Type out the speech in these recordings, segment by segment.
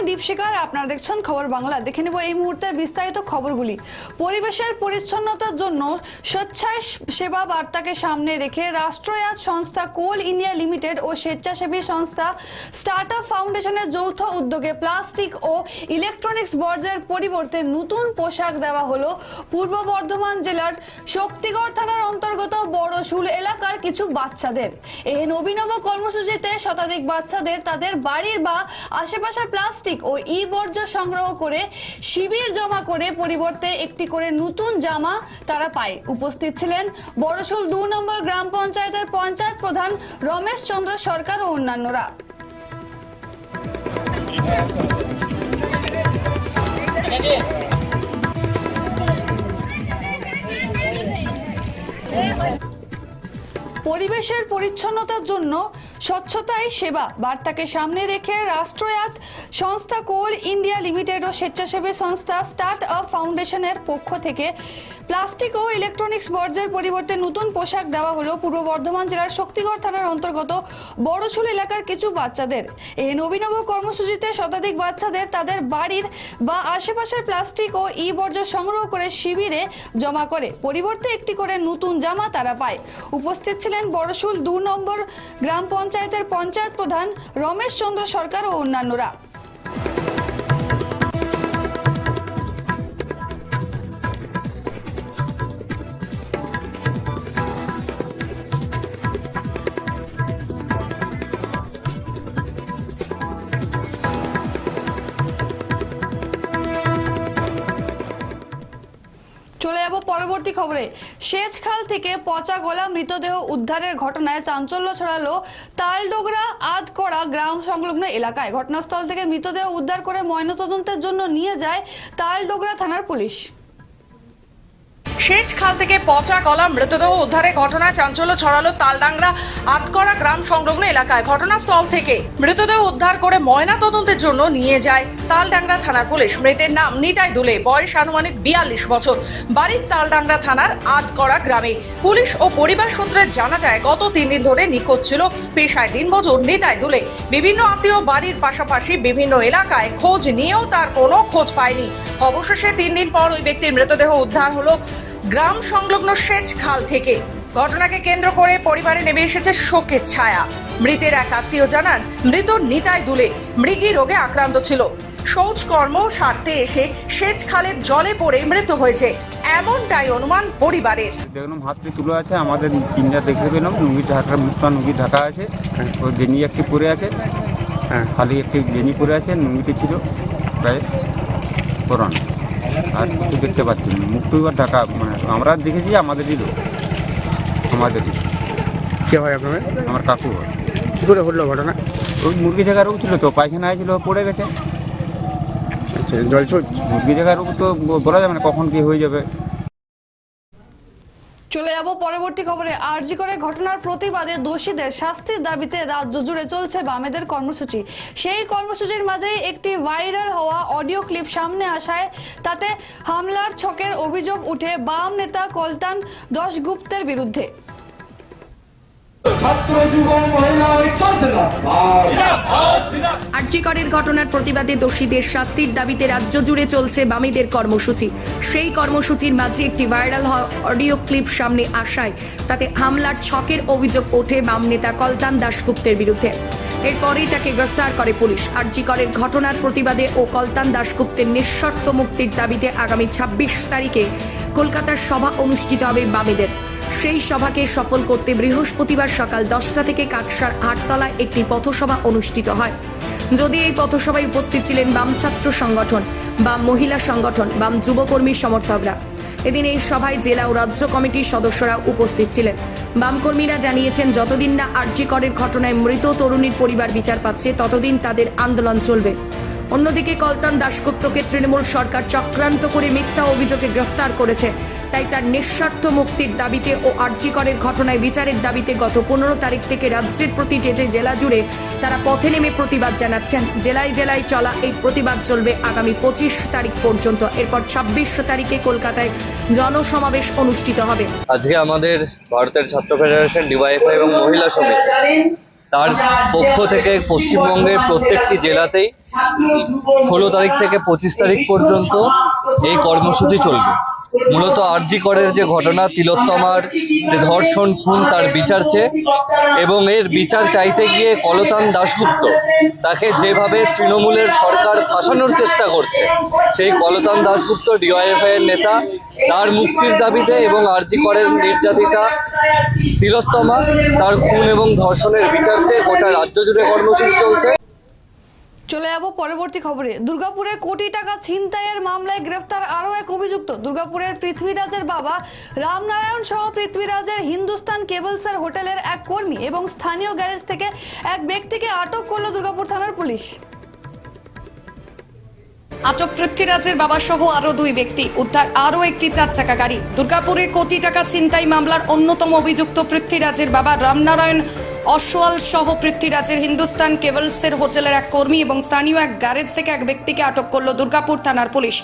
আমি দীপশিকার আপনারা দেখছেন খবর বাংলা। দেখে নেব এই মুহূর্তের বিস্তারিত খবরগুলি। পরিবেশের পরিচ্ছন্নতার জন্য স্বেচ্ছায় সেবা বার্তাকে সামনে রেখে রাষ্ট্রায়ত্ত সংস্থা কোল ইন্ডিয়া লিমিটেড ও স্বেচ্ছাসেবী সংস্থা স্টার্ট আপ ফাউন্ডেশনের যৌথ উদ্যোগে প্লাস্টিক ও ইলেকট্রনিক্স বর্জ্যের পরিবর্তে নতুন পোশাক দেওয়া হলো পূর্ব বর্ধমান জেলার শক্তিগড় থানার অন্তর্গত বড়শুল এলাকার কিছু বাচ্চাদের। এই নবীনব কর্মসূচিতে শতাধিক বাচ্চাদের তাদের বাড়ির বা আশেপাশের প্লাস্টিক ও ই বর্জ্য সংগ্রহ করে শিবির জমা করে পরিবর্তে একটি করে নতুন জামা তারা পায়। উপস্থিত ছিলেন বড়শুল দু নম্বর গ্রাম পঞ্চায়েতের পঞ্চায়েত প্রধান রমেশ চন্দ্র সরকার ও অন্যান্যরা। পরিবেশের পরিচ্ছন্নতার জন্য স্বচ্ছতাই সেবা। বার্তাকে সামনে রেখে রাষ্ট্রয়াত সংস্থা কোল ইন্ডিয়া লিমিটেড ও স্বেচ্ছাসেবী সংস্থা স্টার্ট আপ ফাউন্ডেশনের পক্ষ থেকে প্লাস্টিক ও ইলেকট্রনিক্স বর্জ্যের পরিবর্তে নতুন পোশাক দেওয়া হলো পূর্ব বর্ধমান জেলার শক্তিগড় থানার অন্তর্গত বড়ছুল এলাকার কিছু বাচ্চাদের। এই নবীনব কর্মসূচিতে শতাধিক বাচ্চাদের তাদের বাড়ির বা আশেপাশের প্লাস্টিক ও ই বর্জ্য সংগ্রহ করে শিবিরে জমা করে। পরিবর্তে একটি করে নতুন জামা তারা পায়। উপস্থিত ছিলেন বড়শুল দু নম্বর গ্রাম পঞ্চায়েতের পঞ্চায়েত প্রধান রমেশ চন্দ্র সরকার ও অন্যান্যরা। পরবর্তী খবরে। শেষখাল থেকে পচা গলা মৃতদেহ উদ্ধারের ঘটনায় চাঞ্চল্য ছড়ালো তালডোগরা আদকড়া গ্রাম সংলগ্ন এলাকায়। ঘটনাস্থল থেকে মৃতদেহ উদ্ধার করে ময়নাতদন্তের জন্য নিয়ে যায় তালডোগরা থানার পুলিশ। সেচ খাল থেকে পচা গলা মৃতদেহ উদ্ধারে ঘটনায় চাঞ্চল্য ছড়ালো তালডাংরা আতকরা গ্রাম সংলগ্ন এলাকায়। ঘটনাস্থল থেকে মৃতদেহ উদ্ধার করে ময়না তদন্তের জন্য নিয়ে যায় তালডাংরা থানার পুলিশ। মৃতের নাম নিতাই দুলে, বয়স আনুমানিক বিয়াল্লিশ বছর। বাড়ির তালডাংরা থানার আতকরা গ্রামে। পুলিশ ও পরিবার সূত্রে জানা যায়, গত তিন দিন ধরে নিখোঁজ ছিল পেশায় দিন মজুর নিতাই দুলে। বিভিন্ন আত্মীয় বাড়ির পাশাপাশি বিভিন্ন এলাকায় খোঁজ নিয়েও তার কোনো খোঁজ পায়নি। অবশেষে তিন দিন পর ওই ব্যক্তির মৃতদেহ উদ্ধার হলো গ্রাম সংলগ্ন সেচ খাল থেকে। ঘটনাকে কেন্দ্র করে পরিবারে নেমে এসেছে শোকের ছায়া। মৃতের এক আত্মীয় জানান মৃত নিতাই দুলে মৃগী রোগে আক্রান্ত ছিল। শৌচকর্ম সারতে এসে সেচ খালের জলে পড়ে মৃত্যু হয়েছে। এমনটাই অনুমান পরিবারের। দেখলাম হাত তুলে আছে আমাদের তিনটা দেখতে পেলাম লুঙ্গি ঢাকা মুখটা লুঙ্গি ঢাকা আছে ওই গেঞ্জি একটি পরে আছে হ্যাঁ। খালি একটি গেঞ্জি পরে আছে লুঙ্গিটি ছিল প্রায় পরান। আর কিছু দেখতে পাচ্ছি না। মুখটু এবার ঢাকা মানে আমরা দেখেছি আমাদেরই লোক। আমাদেরই। কে হয় আপনার আমার কাকু হয়। কী করে হলো ঘটনা? ওই মুরগি জায়গা রোগ ছিল তো পায়খানা হয়েছিল পড়ে গেছে। আচ্ছা জল মুরগি জায়গা রোগ তো বলা যাবে না কখন কী হয়ে যাবে। চলে যাব পরবর্তী খবরে। আরজি করে ঘটনার প্রতিবাদে দোষীদের শাস্তির দাবিতে রাজ্য জুড়ে চলছে বামেদের কর্মসূচি। সেই কর্মসূচির মাঝেই একটি ভাইরাল হওয়া অডিও ক্লিপ সামনে আসায় তাতে হামলার ছকের অভিযোগ উঠে বাম নেতা কলতান দশগুপ্তের বিরুদ্ধে। আর্যিকরের ঘটনার প্রতিবাদে দোষীদের শাস্তির দাবিতে রাজ্য জুড়ে চলছে বামীদের কর্মসূচি। সেই কর্মসূচির মাঝে একটি ভাইরাল হওয়া অডিও ক্লিপ সামনে আসায়, তাতে হামলার ছকের অভিযোগ ওঠে বাম নেতা কলতান দাশগুপ্তের বিরুদ্ধে। এরপরেই তাকে গ্রেফতার করে পুলিশ। আর্যিকরের ঘটনার প্রতিবাদে ও কলতান দাশগুপ্তের নিঃশর্ত মুক্তির দাবিতে আগামী ছাব্বিশ তারিখে কলকাতার সভা অনুষ্ঠিত হবে বামেদের। সেই সভাকে সফল করতে বৃহস্পতিবার সকাল দশটা থেকে কাকসার আটতলায় একটি পথসভা অনুষ্ঠিত হয়। যদি এই পথসভায় উপস্থিত ছিলেন বাম ছাত্র সংগঠন, বাম মহিলা সংগঠন, বাম যুবকর্মী সমর্থকরা। এদিন এই সভায় জেলা ও রাজ্য কমিটির সদস্যরা উপস্থিত ছিলেন। বামকর্মীরা জানিয়েছেন, যতদিন না আরজি করের ঘটনায় মৃত তরুণীর পরিবার বিচার পাচ্ছে, ততদিন তাদের আন্দোলন চলবে। অন্যদিকে কলতান দাশগুপ্তকে তৃণমূল সরকার চক্রান্ত করে মিথ্যা অভিযোগে গ্রেফতার করেছে। তাই তার নিঃস্বার্থ মুক্তির দাবিতে ও আর্যিকরের ঘটনায় বিচারের দাবিতে গত পনেরো তারিখ থেকে রাজ্যের প্রতিটি যে জেলা জুড়ে তারা পথে নেমে প্রতিবাদ জানাচ্ছেন। জেলায় জেলায় চলা এই প্রতিবাদ চলবে আগামী পঁচিশ তারিখ পর্যন্ত। এরপর ছাব্বিশ তারিখে কলকাতায় জনসমাবেশ অনুষ্ঠিত হবে। আজকে আমাদের ভারতের ছাত্র ফেডারেশন ডিওয়াইএফআই এবং মহিলা সমিতি তার পক্ষ থেকে পশ্চিমবঙ্গের প্রত্যেকটি জেলাতেই ষোলো তারিখ থেকে পঁচিশ তারিখ পর্যন্ত এই কর্মসূচি চলবে। মূলত আরজি করের যে ঘটনা, তিলোত্তমার যে ধর্ষণ খুন তার বিচার চেয়ে এবং এর বিচার চাইতে গিয়ে কলতান দাশগুপ্ত তাকে যেভাবে তৃণমূলের সরকার ফাঁসানোর চেষ্টা করছে, সেই কলতান দাশগুপ্ত ডিওয়াইএফআই এর নেতা, তার মুক্তির দাবিতে এবং আরজি করের নির্যাতিতা তিলোত্তমা তার খুন এবং ধর্ষণের বিচার চেয়ে গোটা রাজ্য জুড়ে কর্মসূচি চলছে। চলে যাব পরবর্তী খবরে। দুর্গাপুরে কোটি টাকা ছিনতাইয়ের মামলায় গ্রেফতার আরও এক অভিযুক্ত। দুর্গাপুরের পৃথ্বীরাজের বাবা, রামনারায়ণ সহ পৃথ্বীরাজের হিন্দুস্তান কেবলসের হোটেলের এক কর্মী এবং স্থানীয় গ্যারেজ থেকে এক ব্যক্তিকে আটক করল দুর্গাপুর থানার পুলিশ। আটক পৃথ্বীরাজের বাবা সহ আরও দুই ব্যক্তি, উদ্ধার আরও একটি চার চাকা গাড়ি। দুর্গাপুরে কোটি টাকা ছিনতাই মামলার অন্যতম অভিযুক্ত পৃথ্বীরাজের বাবা রামনারায়ণ অসওয়াল সহ পৃথ্বীরাজের হিন্দুস্তান কেবলসের হোটেলের এক কর্মী এবং স্থানীয় এক গ্যারেজ থেকে এক ব্যক্তিকে আটক করল দুর্গাপুর থানার পুলিশ।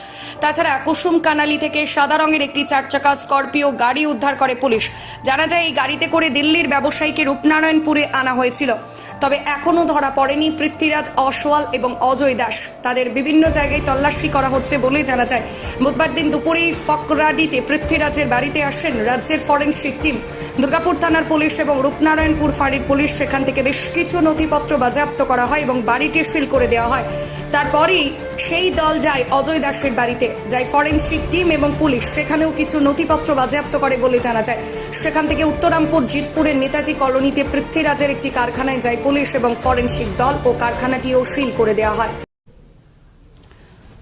তাছাড়া কুসুম কানালি থেকে সাদা রঙের একটি চার চাকা স্করপিও গাড়ি উদ্ধার করে পুলিশ। জানা যায়, এই গাড়িতে করে দিল্লির ব্যবসায়ীকে রূপনারায়ণপুরে আনা হয়েছিল। তবে এখনও ধরা পড়েনি পৃথ্বীরাজ অসওয়াল এবং অজয় দাস। তাদের বিভিন্ন জায়গায় তল্লাশি করা হচ্ছে বলে জানা যায়। বুধবার দিন দুপুরেই ফকরাডিতে পৃথ্বীরাজের বাড়িতে আসেন রাজ্যের ফরেনসিক টিম। দুর্গাপুর থানার পুলিশ এবং রূপনারায়ণপুর ফাঁড়ির পুলিশ। সেখান থেকে বেশ কিছু নথিপত্র বাজেয়াপ্ত করা হয় এবং বাড়িটি সিল করে দেওয়া হয়। তারপরই সেই দল যায় অজয় দাসের বাড়িতে, যায় ফরেন্সিক টিম এবং পুলিশ। সেখানেও কিছু নথিপত্র বাজেয়াপ্ত করে বলে জানা যায়। সেখান থেকে উত্তরামপুর, জিতপুরের নেতাজি কলোনিতে পৃথ্বীরাজের একটি কারখানায় যায় পুলিশ এবং ফরেন্সিক দল ও কারখানাটিও সিল করে দেওয়া হয়।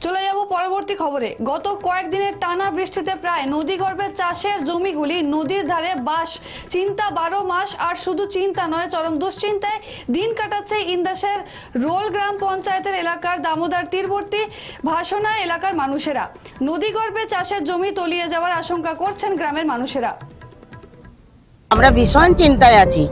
চলে যাব পরবর্তী খবরে। গত কয়েকদিনের টানা বৃষ্টিতে প্রায় নদীগর্ভের চাষের জমিগুলি নদীর ধারে বাস, চিন্তা বারো মাস, আর শুধু চিন্তা নয়, চরম দুশ্চিন্তায় দিন কাটাচ্ছে ইন্দাসের রোল গ্রাম পঞ্চায়েতের এলাকার দামোদর তীরবর্তী ভাসনা এলাকার মানুষেরা। নদীগর্ভে চাষের জমি তলিয়ে যাওয়ার আশঙ্কা করছেন গ্রামের মানুষেরা। আমরা ভীষণ চিন্তায় আছি।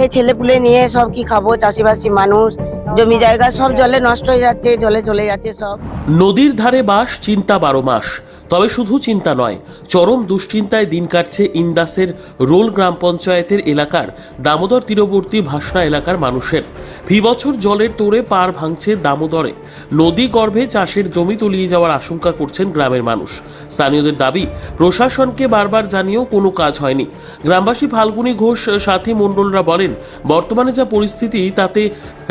এই ছেলেপুলে নিয়ে সব কি খাব? চাষিবাসী মানুষ জমি জায়গা সব জলে নষ্ট হয়ে যাচ্ছে, জলে চলে যাচ্ছে সব। নদীর ধারে বাস চিন্তা বারো মাস। তবে শুধু চিন্তা নয়, চরম দুশ্চিন্তায় দিন কাটছে ইন্দাসের রোল গ্রাম পঞ্চায়েতের এলাকার, দামোদর তীরবর্তী ভাসনা এলাকার মানুষের। ফি বছর জলের তোড়ে পার ভাঙছে দামোদরে। নদী গর্ভে চাষের জমি তলিয়ে যাওয়ার আশঙ্কা করছেন গ্রামের মানুষ। স্থানীয়দের দাবি, প্রশাসনকে বারবার জানিয়েও কোনো কাজ হয়নি। গ্রামবাসী ফাল্গুনী ঘোষ, সাথী মণ্ডলরা বলেন, বর্তমানে যা পরিস্থিতি তাতে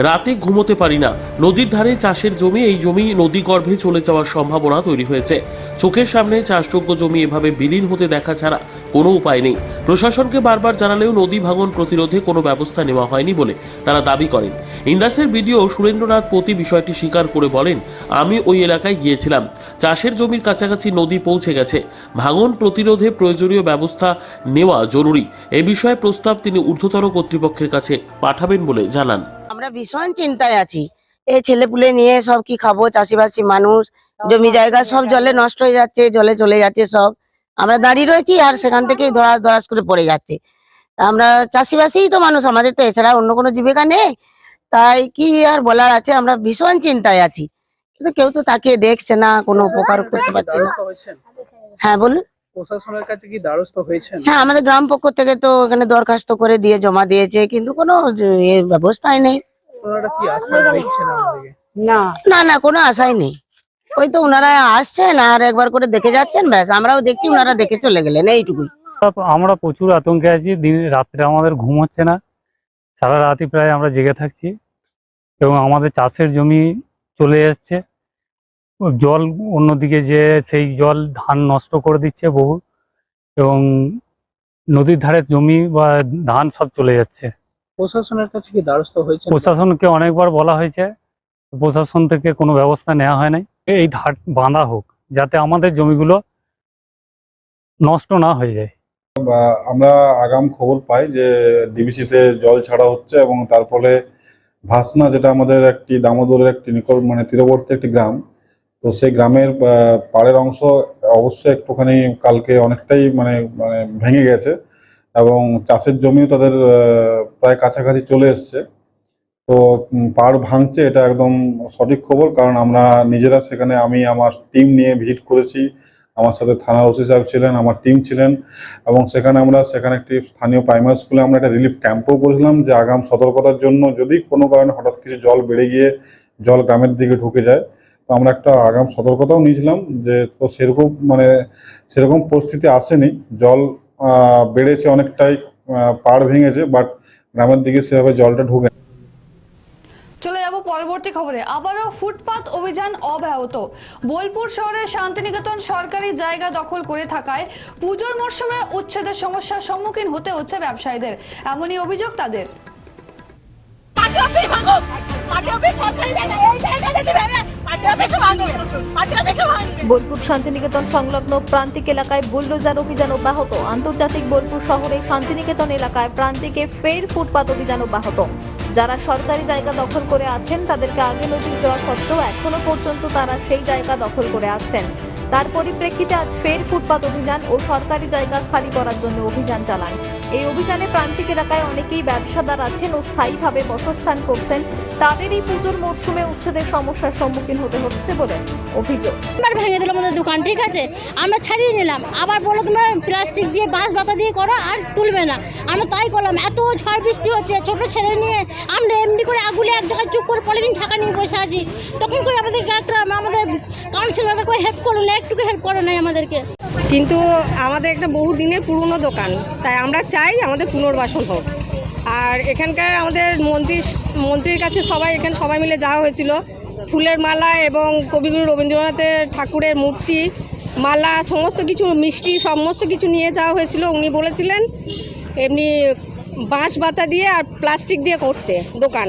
রাতে ঘুমোতে পারি না। নদীর ধারে চাষের জমি, এই জমি নদী গর্ভে চলে যাওয়ার সম্ভাবনা তৈরি হয়েছে। চোখের সামনে চাষযোগ্য জমি এভাবে বিলীন হতে দেখা ছাড়া কোনো উপায় নেই। প্রশাসনকে বারবার জানালেও নদী ভাঙন প্রতিরোধে কোনো ব্যবস্থা নেওয়া হয়নি বলে তারা দাবি করেন। ইন্দাসের বিডিও সুরেন্দ্রনাথ পতি বিষয়টি স্বীকার করে বলেন, আমি ওই এলাকায় গিয়েছিলাম। চাষের জমির কাছাকাছি নদী পৌঁছে গেছে। ভাঙন প্রতিরোধে প্রয়োজনীয় ব্যবস্থা নেওয়া জরুরি। এ বিষয়ে প্রস্তাব তিনি ঊর্ধ্বতর কর্তৃপক্ষের কাছে পাঠাবেন বলে জানান। আমরা ভীষণ চিন্তায় আছি। এই ছেলেপুলে নিয়ে সব কি খাব? চাষিবাসী মানুষ জমি জায়গা সব জলে নষ্ট হয়ে যাচ্ছে জলে চলে যাচ্ছে সব। আমরা দাঁড়িয়ে রয়েছি আর সেখান থেকেই ধরাস ধরাস করে পড়ে যাচ্ছে। আমরা চাষিবাসীই তো মানুষ আমাদের তো এছাড়া অন্য কোনো জীবিকা নেই। তাই কি আর বলার আছে? আমরা ভীষণ চিন্তায় আছি। কিন্তু কেউ তো তাকে দেখছে না কোনো উপকার করতে পারছে না। হ্যাঁ বলুন। প্রশাসনের কাছে কি দ্বারস্থ হয়েছেন? হ্যাঁ আমাদের গ্রাম পক্ষ থেকে তো এখানে দরখাস্ত করে দিয়ে জমা দিয়েছে কিন্তু কোনো এ ব্যবস্থাই নেই। ওনারা কি আশা দিচ্ছেন আমাদেরকে? না। না কোনো আশাই নেই। ওই তো ওনারা আসছেন আর একবার করে দেখে যাচ্ছেন ব্যাস আমরাও দেখছি ওনারা দেখে চলে গেলেন এইটুকুই। আমরা প্রচুর আতঙ্কে আছি দিন রাত্রে আমাদের ঘুম হচ্ছে না। সারা রাতই প্রায় আমরা জেগে থাকছি এবং আমাদের চাষের জমি চলে এসছে। ও জল অন্যদিকে যে সেই জল ধান নষ্ট করে দিচ্ছে বহু এবং নদীর ধারে জমি বা ধান সব চলে যাচ্ছে। প্রশাসনের কাছে কি দ্বারস্থ হয়েছেন? প্রশাসনকে অনেকবার বলা হয়েছে প্রশাসন থেকে কোনো ব্যবস্থা নেওয়া হয় নাই। এই ধার বাঁধা হোক যাতে আমাদের জমিগুলো নষ্ট না হয়ে যায়। বা আমরা আগাম খবর পাই যে ডিবিসিতে জল ছাড়া হচ্ছে এবং তার ফলে ভাসনা যেটা আমাদের একটি দামোদরের একটি নিকট মানে তীরবর্তী একটি গ্রাম তো সেই গ্রামের পাড়ের অংশ অবশ্যই একটুখানি কালকে অনেকটাই মানে মানে ভেঙে গেছে। এবং চাষের জমিও তাদের প্রায় কাছাকাছি চলে এসছে। তো পাড় ভাঙছে এটা একদম সঠিক খবর, কারণ আমরা নিজেরা সেখানে আমি, আমার টিম নিয়ে ভিজিট করেছি। আমার সাথে থানার ওসি সাহেব ছিলেন, আমার টিম ছিলেন। এবং সেখানে আমরা, সেখানে একটি স্থানীয় প্রাইমারি স্কুলে আমরা একটা রিলিফ ক্যাম্পও করেছিলাম, যে আগাম সতর্কতার জন্য যদি কোনো কারণে হঠাৎ কিছু জল বেড়ে গিয়ে জল গ্রামের দিকে ঢুকে যায়, তো আমরা একটা আগাম সতর্কতাও নিয়েছিলাম, যে তো সেরকম মানে সেরকম পরিস্থিতি আসেনি। জল বেড়েছে অনেকটাই পাড় ভেঙেছে বাট গ্রামের দিকে সেভাবে জলটা ঢুকে চলে যাব পরবর্তী খবরে। আবারও ফুটপাত অভিযান অব্যাহত। বোলপুর শহরের শান্তিনিকেতন সরকারি জায়গা দখল করে থাকায় পুজোর মরশুমে উচ্ছেদের সমস্যার সম্মুখীন হতে হচ্ছে ব্যবসায়ীদের। এমনই অভিযোগ তাদের। বোলপুর শান্তিনিকেতন সংলগ্ন প্রান্তিক এলাকায় বুলডোজার অভিযান অব্যাহত। আন্তর্জাতিক বোলপুর শহরে শান্তিনিকেতন এলাকায় প্রান্তিকে ফের ফুটপাত অভিযান অব্যাহত। যারা সরকারি জায়গা দখল করে আছেন, তাদেরকে আগে নোটিশ দেওয়া সত্ত্বেও এখনও পর্যন্ত তারা সেই জায়গা দখল করে আছেন। তার পরিপ্রেক্ষিতে আজ ফের ফুটপাত অভিযান ও সরকারি জায়গা খালি করার জন্য অভিযান চালান। এই অভিযানে প্রান্তিক এলাকায় অনেকেই ব্যবসাদার আছেন ও স্থায়ীভাবে বসস্থান করছেন। তাদের এই পুজোর মরশুমে উচ্ছেদের সমস্যার সম্মুখীন হতে হচ্ছে বলে অভিযোগ। একবার ভেঙে দিল আমাদের দোকান ঠিক আছে? আমরা ছাড়িয়ে নিলাম। আবার বলো তোমরা প্লাস্টিক দিয়ে বাঁশ বাতা দিয়ে করো আর তুলবে না। আমরা তাই করলাম। এত ঝড় বৃষ্টি হচ্ছে ছোট ছেলে নিয়ে আমরা এমনি করে আগুলে এক জায়গায় চুপ করে পলিথিন ঢাকা নিয়ে বসে আছি। তখন করে আমাদের একটা আমাদের কাউন্সিলররা করে হেল্প করো না একটুকু হেল্প করো না আমাদেরকে। কিন্তু আমাদের একটা বহু দিনের পুরনো দোকান তাই আমরা চাই আমাদের পুনর্বাসন হোক। আর এখানকার আমাদের মন্ত্রী মন্ত্রীর কাছে সবাই এখানে সবাই মিলে যাওয়া হয়েছিল। ফুলের মালা এবং কবিগুরু রবীন্দ্রনাথের ঠাকুরের মূর্তি মালা সমস্ত কিছু মিষ্টি সমস্ত কিছু নিয়ে যাওয়া হয়েছিল। উনি বলেছিলেন এমনি বাঁশ বাতা দিয়ে আর প্লাস্টিক দিয়ে করতে দোকান।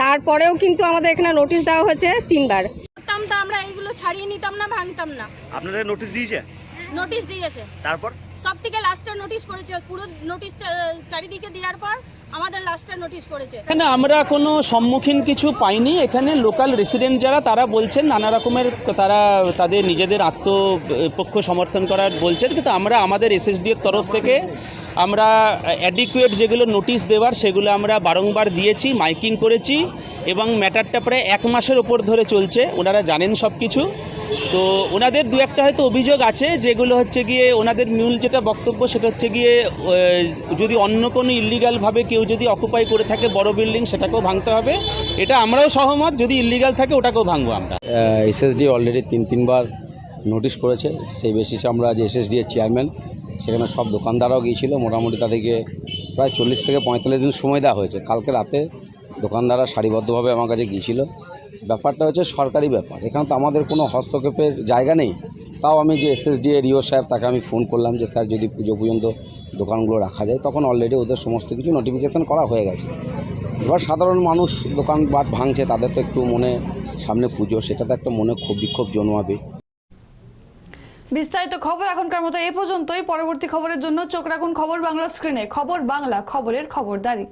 তারপরেও কিন্তু আমাদের এখানে নোটিশ দেওয়া হয়েছে তিনবার। আমরা এইগুলো ছাড়িয়ে নিতাম না ভাঙতাম না। আপনাদের নোটিশ দিয়েছে? নোটিশ দিয়েছে। তারপর? সব থেকে লাস্টের নোটিশ পড়েছে, পুরো নোটিশ চারিদিকে দেওয়ার পর আমাদের লাস্টের নোটিশ পড়েছে। এখানে আমরা কোনো সম্মুখীন কিছু পাইনি, এখানে লোকাল রেসিডেন্ট যারা, তারা বলছেন নানা রকমের তারা তাদের নিজেদের আত্মপক্ষ সমর্থন করার বলছেন, কিন্তু আমরা আমাদের এসএসডি এর তরফ থেকে আমরা অ্যাডিকুয়েট যেগুলো নোটিশ দেওয়ার, সেগুলো আমরা বারংবার দিয়েছি, মাইকিং করেছি এবং ম্যাটারটা প্রায় এক মাসের ওপর ধরে চলছে, ওনারা জানেন সব কিছু তো ওনাদের দু একটা হয়তো অভিযোগ আছে, যেগুলো হচ্ছে গিয়ে ওনাদের মূল যেটা বক্তব্য সেটা হচ্ছে গিয়ে যদি অন্য কোনো ইলিগালভাবে কেউ যদি অকুপাই করে থাকে বড় বিল্ডিং সেটাকেও ভাঙতে হবে। এটা আমরাও সহমত, যদি ইলিগাল থাকে ওটাকেও ভাঙবো আমরা। এসএসডি অলরেডি তিন, তিনবার নোটিশ করেছে। সেই বেসিসে আমরা যে এসএসডি এর চেয়ারম্যান সেখানে সব দোকানদাররাও গিয়েছিল। মোটামুটি তাদেরকে প্রায় চল্লিশ থেকে পঁয়তাল্লিশ দিন সময় দেওয়া হয়েছে। কালকে রাতে দোকানদাররা সারিবদ্ধভাবে আমার কাছে গিয়েছিল। ব্যাপারটা হচ্ছে সরকারি ব্যাপার। এখানে তো আমাদের কোনো হস্তক্ষেপের জায়গা নেই। তাও আমি যে এসএসডি এর ইও সাহেব, তাকে আমি ফোন করলাম যে, স্যার, যদি পুজো পর্যন্ত দোকানগুলো রাখা যায়, তখন অলরেডি ওদের সমস্ত কিছু নোটিফিকেশান করা হয়ে গেছে। এবার সাধারণ মানুষ দোকানপাট ভাঙছে, তাদের তো একটু মনে, সামনে পুজো, সেটা তো একটা মনে ক্ষোভ, বিক্ষোভ জন্মাবে। বিস্তারিত খবর এখনকার মতো এ পর্যন্তই। পরবর্তী খবরের জন্য চোখ রাখুন খবর বাংলা স্ক্রিনে। খবর বাংলা, খবরের খবরদারি।